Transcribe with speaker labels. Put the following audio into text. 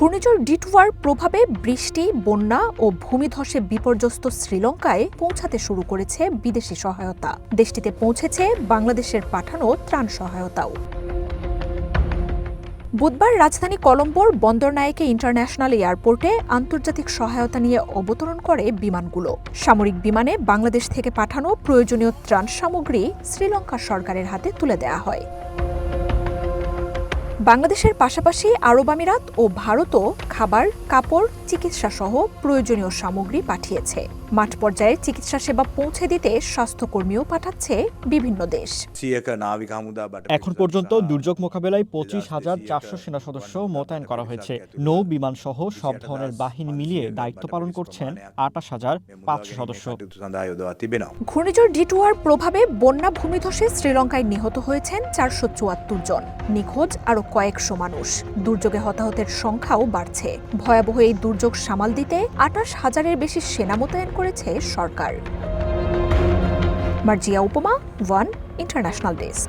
Speaker 1: ঘূর্ণিঝড় ডিটুয়ার প্রভাবে বৃষ্টি, বন্যা ও ভূমিধসে বিপর্যস্ত শ্রীলঙ্কায় পৌঁছাতে শুরু করেছে বিদেশি সহায়তা। দেশটিতে পৌঁছেছে বাংলাদেশের পাঠানো ত্রাণ সহায়তাও। বুধবার রাজধানী কলম্বোর বন্দরনায়েকে ইন্টারন্যাশনাল এয়ারপোর্টে আন্তর্জাতিক সহায়তা নিয়ে অবতরণ করে বিমানগুলো। সামরিক বিমানে বাংলাদেশ থেকে পাঠানো প্রয়োজনীয় ত্রাণ সামগ্রী শ্রীলঙ্কা সরকারের হাতে তুলে দেওয়া হয়। বাংলাদেশের পাশাপাশি আরব আমিরাত ও ভারতও খাবার কাপড় চিকিৎসা সহ প্রয়োজনীয় সামগ্রী পাঠিয়েছে। মাঠ পর্যায়ে চিকিৎসা সেবা পৌঁছে দিতে স্বাস্থ্যকর্মীও পাঠাচ্ছে বিভিন্ন দেশ।
Speaker 2: এখন পর্যন্ত দুর্যোগ মোকাবেলায় পঁচিশ হাজার চারশো সেনা সদস্য মোতায়েন করা হয়েছে। নৌ বিমান সহ সব ধরনের বাহিনী মিলিয়ে দায়িত্ব পালন করছেন আটাশ হাজার পাঁচশো সদস্য।
Speaker 1: ঘূর্ণিঝড় ডিটুয়ার প্রভাবে বন্যা ভূমিধসে শ্রীলঙ্কায় নিহত হয়েছেন চারশো চুয়াত্তর জন। নিখোঁজ আরও কয়েকশো মানুষ। দুর্যোগে হতাহতের সংখ্যাও বাড়ছে। ভয়াবহ এই দুর্যোগ সামাল দিতে আটাশ হাজারের বেশি সেনা মোতায়েন করেছে সরকার। মার্জিয়া উপমা, ওয়ান ইন্টারন্যাশনাল ডেস্ক।